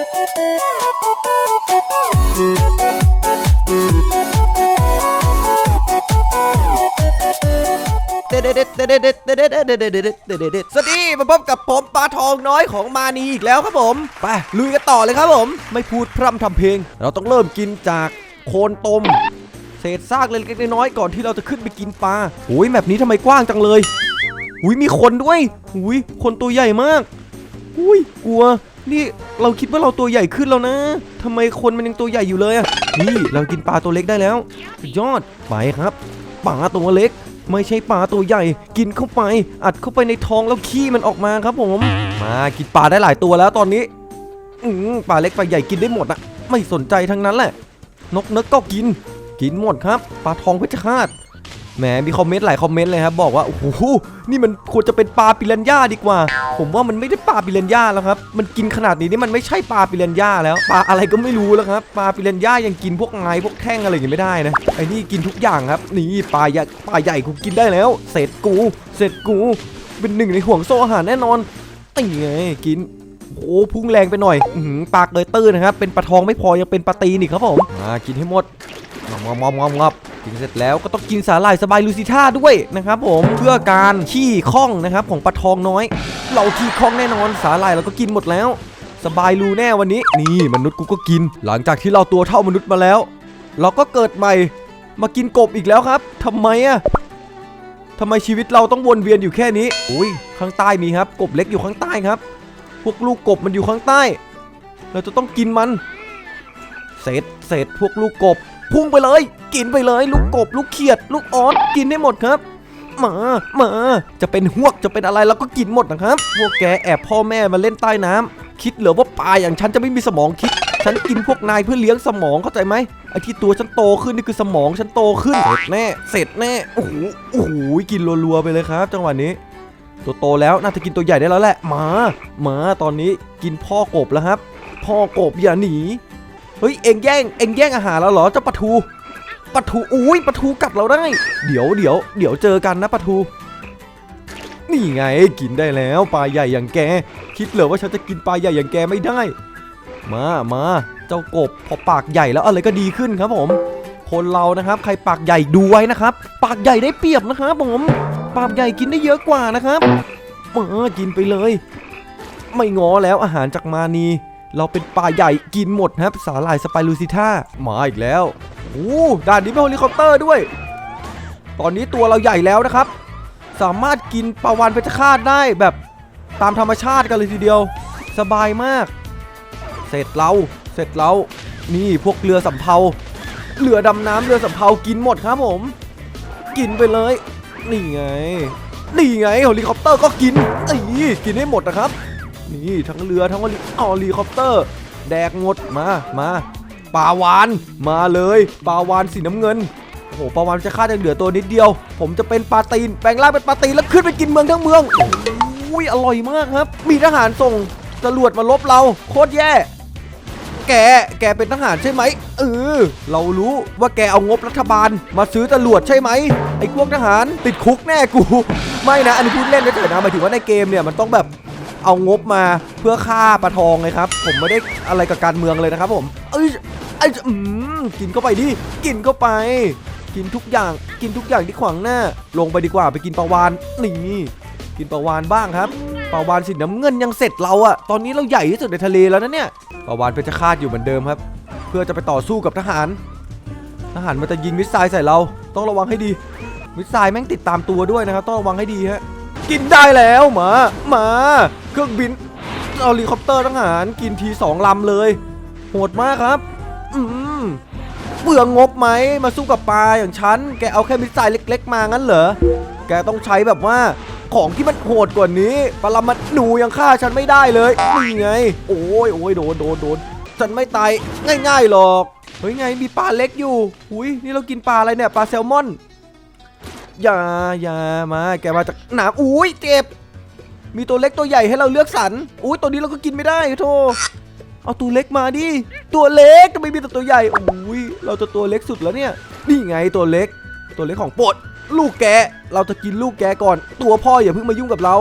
สวัสดีมาพบกับผมปลาทองน้อยของมานีอีกแล้วครับผมไปลุยกันต่อเลยครับผม ไม่พูดพร่ำทำเพลง เราต้องเริ่มกินจากโคนตม เศษซากเล็กๆน้อยๆก่อนที่เราจะขึ้นไปกินปลาโอ้ยแบบนี้ทำไมกว้างจังเลยอุ้ยมีคนด้วยอุ้ยคนตัวใหญ่มากอุ้ยกลัว นี่เราคิดว่าเราตัวใหญ่ขึ้นแล้วนะทำไมคนมันยังตัวใหญ่อยู่เลยอะนี่เรากินปลาตัวเล็กได้แล้วสุดยอดไปครับปลาตัวเล็ก ไม่ใช่ปลาตัวใหญ่ กินเข้าไป อัดเข้าไปในท้องแล้วขี้มันออกมาครับผม มากินปลาได้หลายตัวแล้วตอนนี้อืปลาเล็กปลาใหญ่กินได้หมดอะไม่สนใจทั้งนั้นแหละ นกเนึกก็กิน กินหมดครับปลาทองเพชรฆาต แหมมีคอมเมนต์หลายคอมเมนต์เลยครับบอกว่าโอ้โหนี่มันควรจะเป็นปลาปิรันย่าดีกว่า ผมว่ามันไม่ได้ปลาปิรันย่าแล้วครับมันกินขนาดนี้นี่มันไม่ใช่ปลาปิรันย่าแล้วปลาอะไรก็ไม่รู้แล้วครับปลาปิรันย่ายังกินพวกไงพวกแท่งอะไรอย่างงี้ไม่ได้นะไอ้นี่กินทุกอย่างครับนี่ปลาใหญ่ปลาใหญ่กูกินได้แล้วเสร็จกูเสร็จกู เป็นหนึ่งในห่วงโซ่อาหารแน่นอนไอ้ไงกินโอ้พุ่งแรงไปหน่อยอื้อหือปากเลยตื้นนะครับเป็นปลาทองไม่พอยังเป็นปลาตีนอีกครับผมอ่ากินให้หมดงอมงอมงอมงอม กินเสร็จแล้วก็ต้องกินสาหร่ายสบายลูซิท่าด้วยนะครับผมเพื่อการขี้ข้องนะครับของปลาทองน้อย เราขี้ข้องแน่นอนสาหร่ายเราก็กินหมดแล้ว สบายรูแน่วันนี้ นี่มนุษย์กูก็กิน หลังจากที่เราตัวเท่ามนุษย์มาแล้ว เราก็เกิดใหม่มากินกบอีกแล้วครับทำไมอะทำไมชีวิตเราต้องวนเวียนอยู่แค่นี้อุ้ยข้างใต้มีครับ กบเล็กอยู่ข้างใต้ครับ พวกลูกกบมันอยู่ข้างใต้ เราจะต้องกินมันเศษเศษพวกลูกกบ พุ่งไปเลย กินไปเลย ลูกกบ ลูกเขียด ลูกออสกินได้หมดครับมามาจะเป็นหวกจะเป็นอะไรเราก็กินหมดนะครับ พวกแกแอบพ่อแม่มาเล่นใต้น้ำคิดเหรอว่าปลาอย่างฉันจะไม่มีสมองคิด ฉันกินพวกนายเพื่อเลี้ยงสมองเข้าใจไหมไอ้ที่ตัวฉันโตขึ้นนี่คือสมองฉันโตขึ้น เสร็จแน่ เสร็จแน่ โอ้โห โอ้โห กินรัวๆไปเลยครับ จังหวะนี้ ตัวโตแล้วน่าจะกินตัวใหญ่ได้แล้วแหละ มา มา ตอนนี้กินพ่อกบแล้วครับ พ่อกบอย่าหนี เฮ้ยเอ็งแย่งเอ็งแย่งอาหารแล้วเหรอเจ้าปลาทูปลาทูอุ้ยปลาทูกัดเราได้ เดี๋ยวเดี๋ยวเดี๋ยวเจอกันนะปลาทูนี่ไงกินได้แล้วปลาใหญ่อย่างแก คิดเหรอว่าฉันจะกินปลาใหญ่อย่างแกไม่ได้ มามาเจ้ากบพอปากใหญ่แล้วอะไรก็ดีขึ้นครับผม คนเรานะครับ ใครปากใหญ่ดูไว้นะครับ ปากใหญ่ได้เปรียบนะครับผมปากใหญ่กินได้เยอะกว่านะครับมากินไปเลย ไม่งอแล้วอาหารจากมานี เราเป็นปลาใหญ่กินหมดครับสาหร่ายสไปรูซิท่ามาอีกแล้วโอ้ด่านนี้เป็นเฮลิคอปเตอร์ด้วย ตอนนี้ตัวเราใหญ่แล้วนะครับ สามารถกินปลาวานเพชรฆาตได้แบบตามธรรมชาติกันเลยทีเดียว สบายมาก เสร็จเราเสร็จเรานี่พวกเรือสำเภาเรือดำน้ำเรือสำเภากินหมดครับผม กินไปเลยนี่ไงนี่ไงเฮลิคอปเตอร์ก็กินนี่กินให้หมดนะครับ นี่ทั้งเรือทั้งเฮลิคอปเตอร์ แดกหมดมามาปลาวานมาเลยปลาวานสีน้ำเงินโอ้โหปลาวานจะฆ่าจะเหลือตัวนิดเดียว ผมจะเป็นปลาตีนแปลงร่างเป็นปลาตีนแล้วขึ้นไปกินเมืองทั้งเมืองอุ้ยอร่อยมากครับ มีทหารส่งจรวดมาลบเรา โคตรแย่ แกแกเป็นทหารใช่ไหมเออเรารู้ว่าแกเอางบรัฐบาล มาซื้อตำรวจใช่ไหมไอ้พวกทหารติดคุกแน่กู ไม่นะอันนี้พูดเล่นเฉยๆนะหมายถึงว่าในเกมเนี่ยมันต้องแบบ เอางบมาเพื่อฆ่าปลาทองเลยครับ ผมไม่ได้อะไรกับการเมืองเลยนะครับผม เอ้ยไอ้อืมกินเข้าไปดิ กินเข้าไป กินทุกอย่าง กินทุกอย่างที่ขวางหน้า ลงไปดีกว่าไปกินปลาวานนี่กินปลาวานบ้างครับปลาวานสีน้ำเงินยังเสร็จเราอะตอนนี้เราใหญ่ที่สุดในทะเลแล้วนะเนี่ยปลาวานเพชรฆาตอยู่เหมือนเดิมครับ เพื่อจะไปต่อสู้กับทหาร ทหารมันจะยิงมิสไซล์ใส่เรา ต้องระวังให้ดี มิสไซล์แม่งติดตามตัวด้วยนะครับ ต้องระวังให้ดีฮะ กินได้แล้วหมามาเครื่องบินเฮลิคอปเตอร์ทหารกินทีสองลำเลย โหดมากครับ อืมเปลืองงบไหมมาสู้กับปลาอย่างฉัน แกเอาแค่มิสไซล์เล็ก ๆ มางั้นเหรอ แกต้องใช้แบบว่าของที่มันโหดกว่านี้ปรมาณูยังฆ่าฉันไม่ได้เลยนี่ไง โอ้ยโอ้ยโดนโดนโดนฉันไม่ตายง่ายๆหรอก เฮ้ยไงมีปลาเล็กอยู่ อุ้ยนี่เรากินปลาอะไรเนี่ยปลาแซลมอน อย่าอย่ามาแกมาจากหนามอุ้ยเจ็บ มีตัวเล็กตัวใหญ่ให้เราเลือกสรรอุ้ยตัวนี้เราก็กินไม่ได้โธ่เอาตัวเล็กมาดิตัวเล็กทำไมมีแต่ตัวใหญ่อุ้ยเราจะตัวเล็กสุดแล้วเนี่ย นี่ไงตัวเล็ก ตัวเล็กของโปรดลูกแกเราจะกินลูกแกก่อน ตัวพ่ออย่าเพิ่งมายุ่งกับเรา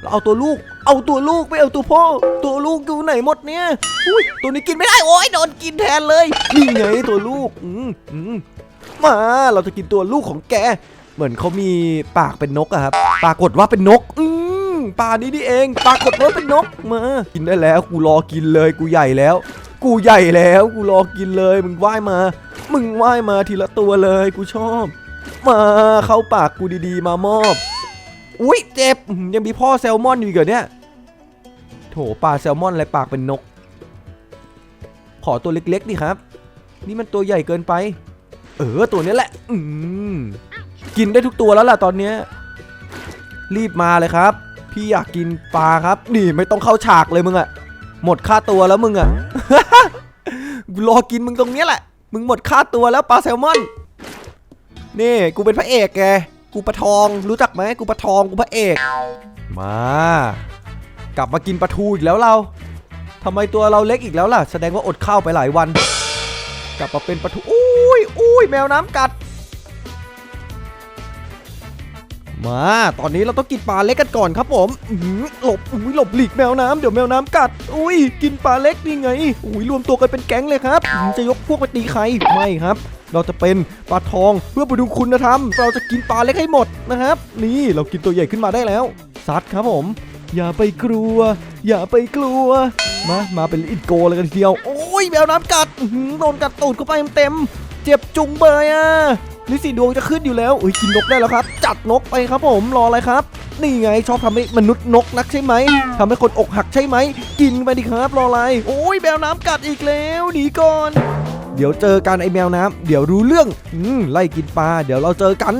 เราเอาตัวลูก เอาตัวลูกไม่เอาตัวพ่อ ตัวลูกอยู่ไหนหมดเนี่ยอุ้ยตัวนี้กินไม่ได้โอ้ยโดนกินแทนเลยนี่ไงตัวลูกอืมอืมมาเราจะกินตัวลูกของแก เหมือนเขามีปากเป็นนกอะครับ ปรากฏว่าเป็นนก อืมปลานี้นี่เอง ปรากฏว่าเป็นนกมากินได้แล้ว กูรอกินเลย กูใหญ่แล้ว กูใหญ่แล้ว กูรอกินเลย มึงว่ายมา มึงว่ายมาทีละตัวเลย กูชอบ มาเข้าปากกูดีๆ มามอบ อุ๊ยเจ็บ ยังมีพ่อแซลมอนอยู่อีกเหรอเนี่ย โถปลาแซลมอนอะไรปากเป็นนก ขอตัวเล็กๆดิครับ นี่มันตัวใหญ่เกินไป เออตัวนี้แหละ อืม กินได้ทุกตัวแล้วล่ะตอนนี้ รีบมาเลยครับ พี่อยากกินปลาครับ นี่ไม่ต้องเข้าฉากเลยมึงอะหมดค่าตัวแล้วมึงอะรอกินมึงตรงนี้แหละ มึงหมดค่าตัวแล้วปลาแซลมอน นี่กูเป็นพระเอกแก กูปลาทองรู้จักไหมกูปลาทองกูพระเอก มา กลับมากินปลาทูอีกแล้วเราทำไมตัวเราเล็กอีกแล้วล่ะ แสดงว่าอดข้าวไปหลายวัน กลับมาเป็นปลาทูอุ้ยอุ้ยแมวน้ำกัด มา ตอนนี้เราต้องกินปลาเล็กกันก่อนครับผมหลบอุ้ยหลบหลีกแมวน้ำเดี๋ยวแมวน้ำกัด อุ้ย กินปลาเล็กนี่ไง อุ้ยรวมตัวกันเป็นแก๊งเลยครับ จะยกพวกไปตีใคร ไม่ครับเราจะเป็นปลาทองเพื่อไปดูคุณธรรม เราจะกินปลาเล็กให้หมดนะครับ นี่เรากินตัวใหญ่ขึ้นมาได้แล้วซัดครับผม อย่าไปกลัว อย่าไปกลัว มามาเป็นอินโกเลยกันทีเดียว โอ้ยแมวน้ำกัดโดนกัดตูดเข้าไปเต็มเจ็บจุงเบยอะ ลิสีดวงจะขึ้นอยู่แล้วอุ้ยกินนกได้แล้วครับ จัดนกไปครับผมรออะไรครับ นี่ไงชอบทำให้มนุษย์นกนักใช่ไหมทำให้คนอกหักใช่ไหม กินไปดิครับรออะไร โอ้ยแมวน้ำกัดอีกแล้วหนีก่อนเดี๋ยวเจอกันไอแมวน้ำเดี๋ยวรู้เรื่องอืมไล่กินปลาเดี๋ยวเราเจอกัน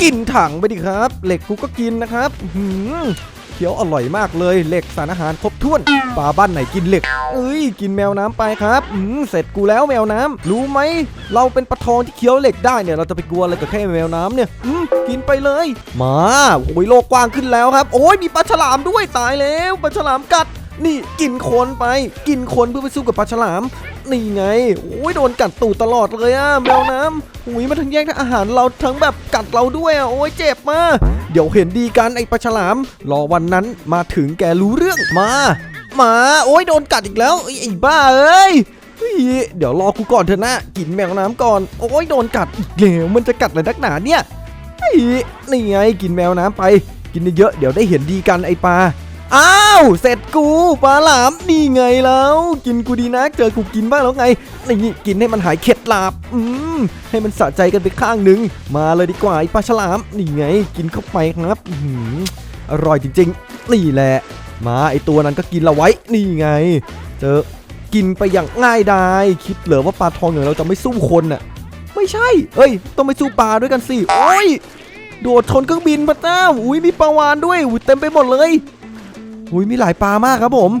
กินถังไปดิครับ เหล็กกูก็กินนะครับหือ เคี้ยวอร่อยมากเลย เหล็กสารอาหารครบถ้วนปลาบ้านไหนกินเหล็ก เอ้ย กินแมวน้ำไปครับอืมเสร็จกูแล้วแมวน้ำรู้ไหม เราเป็นปลาทองที่เคี้ยวเหล็กได้เนี่ยเราจะไปกลัวอะไรกับแค่แมวน้ำเนี่ยอืมกินไปเลย มาโอ้ยโลกกว้างขึ้นแล้วครับ โอ้ยมีปลาฉลามด้วยตายแล้วปลาฉลามกัดนี่กินคนไป กินคนเพื่อไปสู้กับปลาฉลาม นี่ไงโอ้ยโดนกัดตูดตลอดเลยอะแมวน้ำหุยมันทั้งแย่งทั้งอาหารเราทั้งแบบกัดเราด้วยอะโอ้ยเจ็บมาก เดี๋ยวเห็นดีกันไอ้ปลาฉลาม รอวันนั้นมาถึงแกรู้เรื่องมามาโอ้ยโดนกัดอีกแล้วไอ้บ้าเอ้ยเดี๋ยวรอกูก่อนเถอะนะกินแมวน้ำก่อนโอ้ยโดนกัดอีกแล้วมันจะกัดอะไรนักหนาเนี่ยนี่ไงกินแมวน้ำไป กินเยอะเดี๋ยวได้เห็นดีกันไอ้ปลา อ้าว เสร็จกูปลาหลามนี่ไงแล้ว กินกูดีนักเจอกูกินบ้างแล้วไงนี่กินให้มันหายเข็ดหลาบอืมให้มันสะใจกันไปข้างหนึ่งมาเลยดีกว่าไอปลาฉลามนี่ไง กินเข้าไปครับอื้อหืออร่อยจริงๆนี่แหละ มาไอตัวนั้นก็กินเราไว้นี่ไง เจอกินไปอย่างง่ายดายคิดเหรอว่าปลาทองอย่างเราจะไม่สู้คนน่ะ ไม่ใช่ เอ้ย ต้องไปสู้ปลาด้วยกันสิโอ้ยโดดชนเครื่องบินพระเจ้าอุ้ยมีปลาวานด้วยอุ้ยเต็มไปหมดเลย อุ้ยมีหลายปลามากครับผม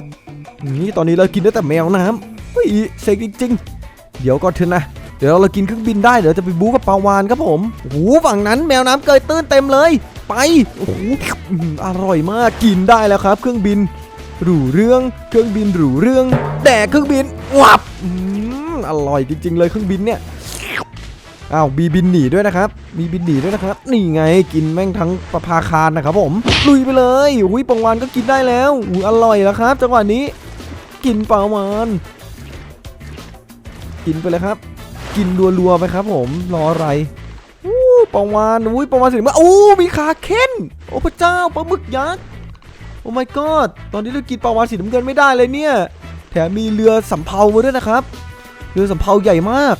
นี่ตอนนี้เรากินได้แต่แมวน้ำเฮ้ยเซ็งจริงๆ เดี๋ยวก่อนเถอะนะ เดี๋ยวเรากินเครื่องบินได้เดี๋ยวจะไปบู๊กับปลาวานครับผมโอ้โหฝั่งนั้นแมวน้ำเกยตื้นเต็มเลย ไปโอ้โหอื้อร่อยมากกินได้แล้วครับ เครื่องบินหรูเรื่องเครื่องบินหรูเรื่องแดกเครื่องบินวับอร่อยจริง ๆ เลยเครื่องบินเนี่ย อ้าวมีบินหนีด้วยนะครับมีบินหนีด้วยนะครับนี่ไงกินแม่งทั้งประภาคารนะครับผมลุยไปเลยอุ้ยปองวานก็กินได้แล้วอุ้ยอร่อยแล้วครับจังหวะนี้ กินปลาวานกินไปเลยครับ กินรัวๆไปครับ ผมรออะไรอู้ปองวานอุ้ยปองวานสีน้ำเงินอู้มีขาเค้นโอ้พระเจ้าปลาหมึกยักษ์โอ้ my god ตอนนี้เรากินปลาวานสีน้ำเงินไม่ได้เลยเนี่ย แถมมีเรือสำเภามาด้วยนะครับ เรือสำเภาใหญ่มาก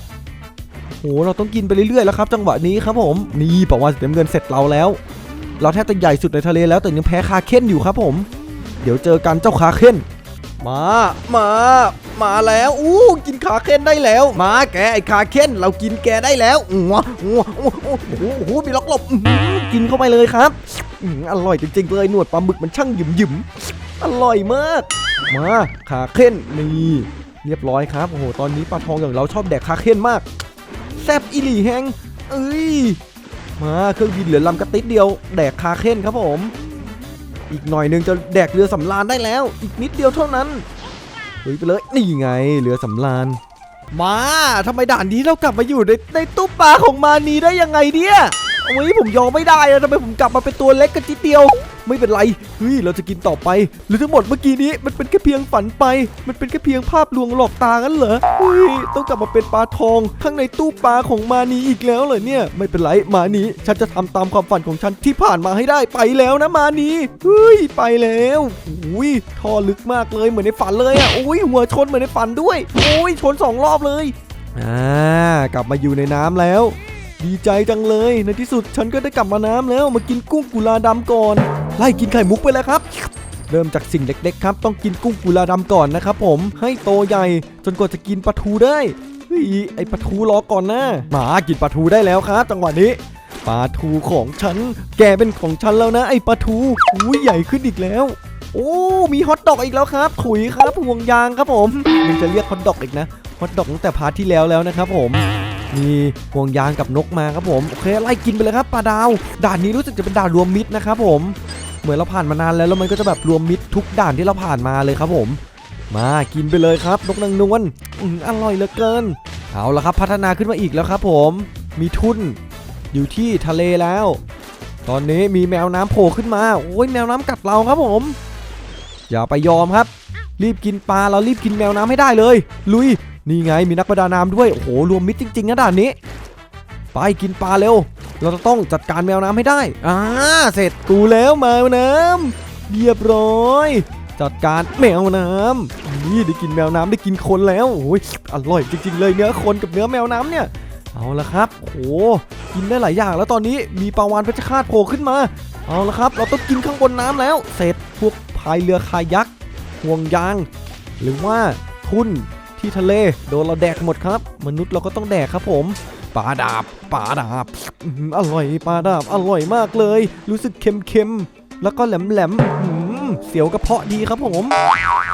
เราต้องกินไปเรื่อยๆแล้วครับ จังหวะนี้ครับผมนี่ปลาวานสีน้ำเงินเสร็จเราแล้ว เราแทบจะใหญ่สุดในทะเลแล้วแต่ยังแพ้คาเค้นอยู่ครับผม เดี๋ยวเจอกันเจ้าคาเค้นมา มา มาแล้วอู้กินคาเค้นได้แล้ว มาแกไอ้คาเค้นเรากินแกได้แล้วงัวงัวโอ้โหโอ้โหโอ้โหมีล็อกหลบกินเข้าไปเลยครับอร่อยจริงๆเลยหนวดปลาหมึกมันช่างหยิ่มหยิมอร่อยมาก มาคาเค้นนี่เรียบร้อยครับโอ้โหตอนนี้ปลาทองอย่างเราชอบแดกคาเค้นมาก แซบอีหลีแฮงเอ้ยมาเครื่องบินเหลือลำกระติดเดียว แดกคาเค้นครับผม อีกหน่อยนึงจะแดกเรือสำราญได้แล้ว อีกนิดเดียวเท่านั้นเฮ้ยไปเลยนี่ไงเรือสำราญมาทำไมด่านนี้เรากลับมาอยู่ในในตู้ปลาของมานีได้ยังไงเนี่ย เฮ้ยผมยอมไม่ได้อะทำไมผมกลับมาเป็นตัวเล็กกันทีเดียว ไม่เป็นไรเฮ้ยเราจะกินต่อไป หรือทั้งหมดเมื่อกี้นี้มันเป็นแค่เพียงฝันไป มันเป็นแค่เพียงภาพลวงหลอกตากันเหรอเฮ้ยต้องกลับมาเป็นปลาทองข้างในตู้ปลาของมานีอีกแล้วเหรอเนี่ย ไม่เป็นไรมานีฉันจะทำตามความฝันของฉันที่ผ่านมาให้ได้ไปแล้วนะมานีเฮ้ยไปแล้วอุ้ยท่อลึกมากเลยเหมือนในฝันเลยอะอุ้ยหัวชนเหมือนในฝันด้วยโอ้ยชนสองรอบเลยอ่ากลับมาอยู่ในน้ำแล้ว ดีใจจังเลย ในที่สุดฉันก็ได้กลับมาน้ำแล้วมากินกุ้งกุลาดำก่อน ไล่กินไข่มุกไปแล้วครับ เริ่มจากสิ่งเล็กๆครับ ต้องกินกุ้งกุลาดำก่อนนะครับผมให้โตใหญ่จนกว่าจะกินปลาทูได้เฮ้ยไอปลาทูรอก่อนนะหมากินปลาทูได้แล้วครับจังหวะนี้ปลาทูของฉัน แกเป็นของฉันแล้วนะ ไอปลาทูอุ้ยใหญ่ขึ้นอีกแล้ว โอ้ มีฮอทดอกอีกแล้วครับ ถุยครับห่วงยางครับผมยังจะเรียกฮอทดอกอีกนะ ฮอทดอกตั้งแต่พาร์ทที่แล้วแล้วนะครับผม มีห่วงยางกับนกมาครับผมโอเคไล่กินไปเลยครับปลาดาว ด่านนี้รู้สึกจะเป็นด่านรวมมิตรนะครับผมเหมือนเราผ่านมานานแล้วแล้วมันก็จะแบบรวมมิตรทุกด่านที่เราผ่านมาเลยครับผม มากินไปเลยครับ นกนางนวลอืมอร่อยเหลือเกิน เอาละครับพัฒนาขึ้นมาอีกแล้วครับ ผมมีทุนอยู่ที่ทะเลแล้ว ตอนนี้มีแมวน้ำโผล่ขึ้นมาโอ้ยแมวน้ำกัดเราครับผม อย่าไปยอมครับ รีบกินปลาเรารีบกินแมวน้ำให้ได้เลย ลุย นี่ไงมีนักประดาน้ำด้วย โอ้โห รวมมิตรจริงๆนะด่านนี้ ไปกินปลาเร็ว เราจะต้องจัดการแมวน้ำให้ได้ อ่า เสร็จกูแล้วแมวน้ำเรียบร้อย จัดการแมวน้ำนี่ได้กินแมวน้ำได้กินคนแล้ว โอ้ย อร่อยจริง ๆ เลยเนื้อคนกับเนื้อแมวน้ำเนี่ย เอาละครับ โอ้โห กินได้หลายอย่างแล้วตอนนี้มีปลาวานเพชรฆาตโผล่ขึ้นมา เอาละครับ เราต้องกินข้างบนน้ำแล้ว เสร็จพวกพายเรือคายักห่วงยาง หรือว่าทุน ที่ทะเล โดนเราแดกหมดครับ มนุษย์เราก็ต้องแดกครับผมปลาดาบปลาดาบอร่อยปลาดาบอร่อยมากเลย รู้สึกเค็มๆแล้วก็แหลมๆเสียวกระเพาะดีครับผม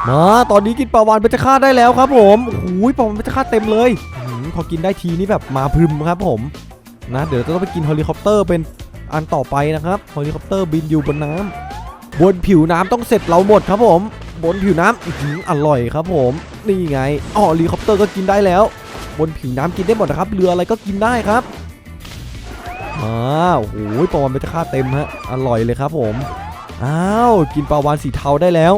มาตอนนี้กินปลาวานเปจฆาตได้แล้วครับผมโอ้โหปลาวานเปจฆาตเต็มเลยอพอกินได้ทีนี่แบบมาพึมครับผมนะเดี๋ยวจะต้องไปกินเฮลิคอปเตอร์เป็นอันต่อไปนะครับเฮลิคอปเตอร์บินอยู่บนน้ำบนผิวน้ำต้องเสร็จเราหมดครับผม บนผิวน้ำออร่อยครับผม นี่ไงอ๋อเฮลิคอปเตอร์ก็กินได้แล้ว บนผิวน้ำกินได้หมดนะครับ เรืออะไรก็กินได้ครับมาวโอ้โหปลาวานเปนจฆาเต็มฮะ อร่อยเลยครับผม อ้าว กินปลาวานสีเทาได้แล้ว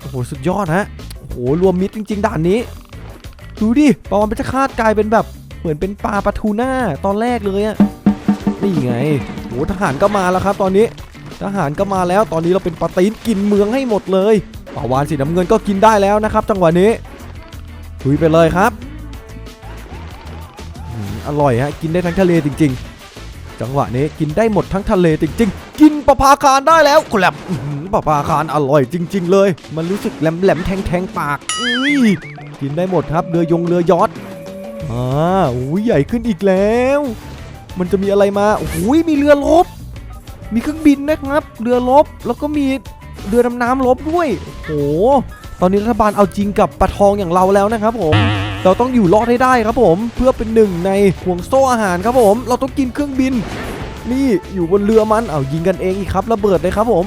โอ้โห สุดยอดฮะ โอ้โห รวมมิตรจริง ๆ ด่านนี้ ดูดิ ปลาวานเปนจฆากลายเป็นแบบ เหมือนเป็นปลาปลาทูน่าตอนแรกเลยอะนี่ไงโอ้โหทหารก็มาแล้วครับ ตอนนี้ ทหารก็มาแล้ว ตอนนี้เราเป็นปลาตีนกินเมืองให้หมดเลย ปาวานสีน้ำเงินก็กินได้แล้วนะครับ จังหวะนี้คุยไปเลยครับอร่อยฮะกินได้ทั้งทะเลจริง ๆ จังหวะนี้กินได้หมดทั้งทะเลจริง ๆ กินปลาพาคารได้แล้วแกลบปลาพาคารอร่อยจริง ๆ เลย มันรู้สึกแหลมๆแทงๆปากอุ้ยกินได้หมดครับเรือยงเรือยอทอ่าอุ้ยใหญ่ขึ้นอีกแล้ว มันจะมีอะไรมาอุ้ยมีเรือรบมีเครื่องบินนะครับ เรือรบแล้วก็มี เรือดำน้ำรบด้วยโอ้โหตอนนี้รัฐบาลเอาจริงกับปลาทองอย่างเราแล้วนะครับผมเราต้องอยู่รอดให้ได้ครับผมเพื่อเป็นหนึ่งในห่วงโซ่อาหารครับผม เราต้องกินเครื่องบิน นี่อยู่บนเรือมันเอายิงกันเองอีกครับระเบิดเลยครับผม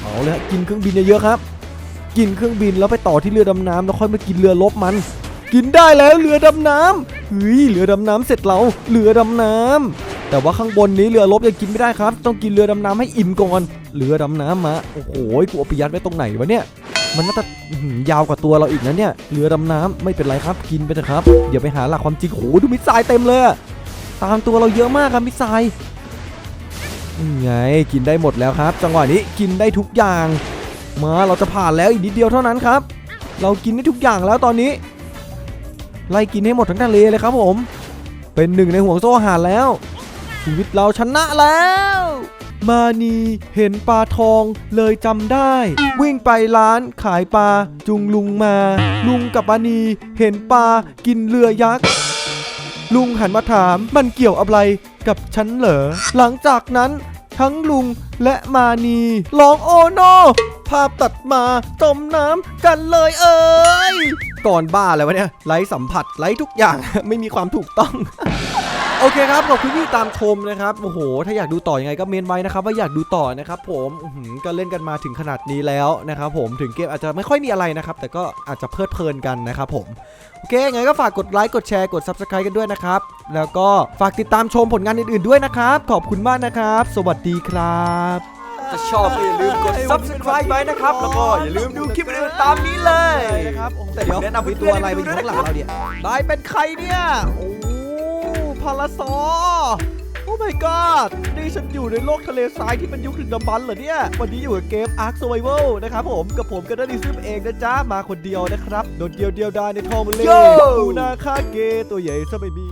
เอาเลยกินเครื่องบินเยอะๆครับ กินเครื่องบินแล้วไปต่อที่เรือดำน้ำแล้วค่อยมากินเรือรบมัน กินได้แล้วเรือดำน้ำเฮ้ยเรือดำน้ำเสร็จแล้วเรือดำน้ำ แต่ว่าข้างบนนี้เรือรบยังกินไม่ได้ครับ ต้องกินเรือดำน้ำให้อิ่มก่อน เรือดำน้ำมา โอ้โหกูเอาไปยัดไว้ตรงไหนวะเนี่ย มันน่าจะยาวกว่าตัวเราอีกนะเนี่ย เรือดำน้ำไม่เป็นไรครับ กินไปเถอะครับอย่าไปหาหลักความจริงโอ้โหดูมิสไซล์เต็มเลย ตามตัวเราเยอะมากครับมิสไซล์ไงกินได้หมดแล้วครับ จังหวะนี้กินได้ทุกอย่าง มาเราจะผ่านแล้วอีกนิดเดียวเท่านั้นครับ เรากินได้ทุกอย่างแล้วตอนนี้ ไล่กินให้หมดทั้งทะเลเลยครับผม เป็นหนึ่งในห่วงโซ่อาหารแล้ว ชีวิตเราชนะแล้ว มานีเห็นปลาทองเลยจำได้ วิ่งไปร้านขายปลาจุงลุงมา ลุงกับมานีเห็นปลากินเรือยักษ์ลุงหันมาถามมันเกี่ยวอะไรกับฉันเหรอ หลังจากนั้นทั้งลุงและมานีร้องโอโนภาพตัดมาจมน้ำกันเลยเอ้ยก่อนบ้าอะไรวะเนี่ยไร้สัมผัสไร้ทุกอย่างไม่มีความถูกต้อง โอเคครับขอบคุณที่ตามชมนะครับโอ้โห ถ้าอยากดูต่อยังไงก็เมนไว้นะครับว่าอยากดูต่อนะครับผมอื้อหือก็เล่นกันมาถึงขนาดนี้แล้วนะครับผมถึงเกมอาจจะไม่ค่อยมีอะไรนะครับ แต่ก็อาจจะเพลิดเพลินกันนะครับผมโอเคยังไงก็ฝากกดไลค์กดแชร์กด subscribe กันด้วยนะครับ แล้วก็ฝากติดตามชมผลงานอื่นๆด้วยนะครับ ขอบคุณมากนะครับ สวัสดีครับถ้าชอบก็อย่าลืมกด subscribe ไว้นะครับ แล้วก็อย่าลืมดูคลิปอื่นๆตามนี้เลยนะครับแต่เดี๋ยวแนะนำมีเพื่ตัอนๆวอะไรให้เป็นดูอยู่ด้วยข้างหลังเราเนี่ยได้เป็นใครเนี่ยโอ้ พาราซอโอ้ my god นี่ฉันอยู่ในโลกทะเลทรายที่เป็นยุคดึกดำบรรพ์เหรอเนี่ย วันนี้อยู่กับเกม Ark Survival นะครับผม กับผมกันดิซึมเองนะจ๊ะ มาคนเดียวนะครับ โดดเดียวเดียวดายในทองมันเลยโย่กูนาคาเกตัวใหญ่ซะไม่มี